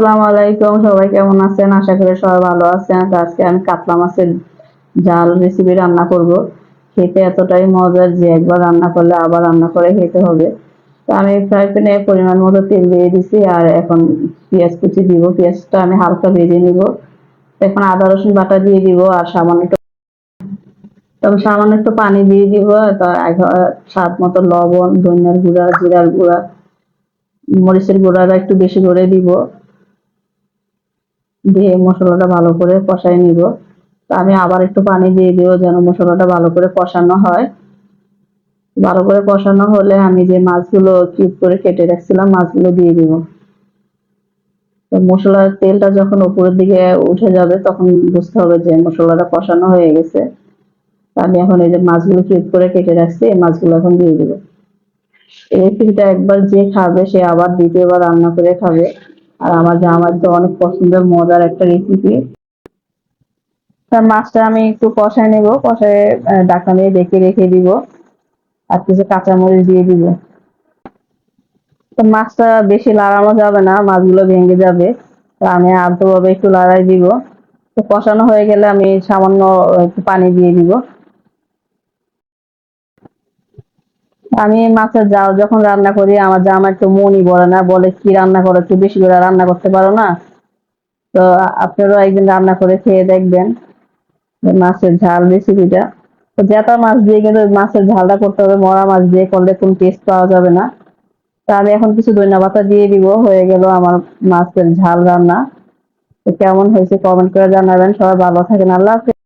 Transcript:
আসসালামু আলাইকুম, সবাই কেমন আছেন? আশা করি সবাই ভালো আছেন। আজকে আমি কাতলা মাছের জাল রেসিপি রান্না করব। খেতে এতটাই মজার যে একবার রান্না করলে আবার রান্না করে খেতে হবে। তো আমি ফ্রাই প্যানে পরিমাণ মতো তেল দিয়ে দিছি আর এখন পেঁয়াজ কুচি দিব। পেঁয়াজটা আমি হালকা ভেজে নিব। এখন আদা, রসুন বাটা দিয়ে দিব আর সামান্য তবে সামান্য একটু পানি দিয়ে দিব। স্বাদ মতো লবণ, ধনিয়ার গুঁড়া, জিরার গুঁড়া, মরিচের গুঁড়াটা একটু বেশি করে দিব। দিয়ে মশলাটা ভালো করে কষাই নিব। তো আমি আবার একটু পানি দিয়ে দিব যেন মশলাটা ভালো করে কষানো হয়। ভালো করে কষানো হলে আমি যে মাছগুলো কিউব করে কেটে রাখছিলাম, মাছগুলো দিয়ে দিব। তো মশলার তেলটা যখন উপরের দিকে উঠে যাবে, তখন বুঝতে হবে যে মশলাটা কষানো হয়ে গেছে। আমি এখন এই যে মাছগুলো কিউব করে কেটে রাখছি, এই মাছগুলো এখন দিয়ে দিব। এই রেসিপিটা একবার যে খাবে, সে আবার দ্বিতীয়বার রান্না করে খাবে। আর আমার জামাই তো অনেক পছন্দের মজার একটা রেসিপি তার মাছটা আমি একটু কষায় নেব কষায় আহ, নিয়ে ডেকে রেখে দিব আর কিছু কাঁচামরিচ দিয়ে দিব। তো মাছটা বেশি লাড়ানো যাবে না মাছগুলো ভেঙে যাবে। তো আমি আলতোভাবে একটু লাড়াই দিব। তো কষানো হয়ে গেলে আমি সামান্য একটু পানি দিয়ে দিব। আমি মাছের জাল যখন রান্না করি, আমার জামা একটু মনই বলে না, বলে কি রান্না করো, একটু বেশি করে রান্না করতে পারো না? তো আপনারাও একদিন রান্না করে খেয়ে দেখবেন মাছের ঝাল রেসিপিটা তো জেতা মাছ দিয়ে কিন্তু মাছের ঝালটা করতে হবে, মরা মাছ দিয়ে করলে কোনো টেস্ট পাওয়া যাবে না। তা আমি এখন কিছু ধনিয়া পাতা দিয়ে দিব, হয়ে গেল আমার মাছের ঝাল রান্না। তো কেমন হয়েছে কমেন্ট করে জানাবেন, সবাই ভালো থাকেন, আল্লাহ হাফেজ।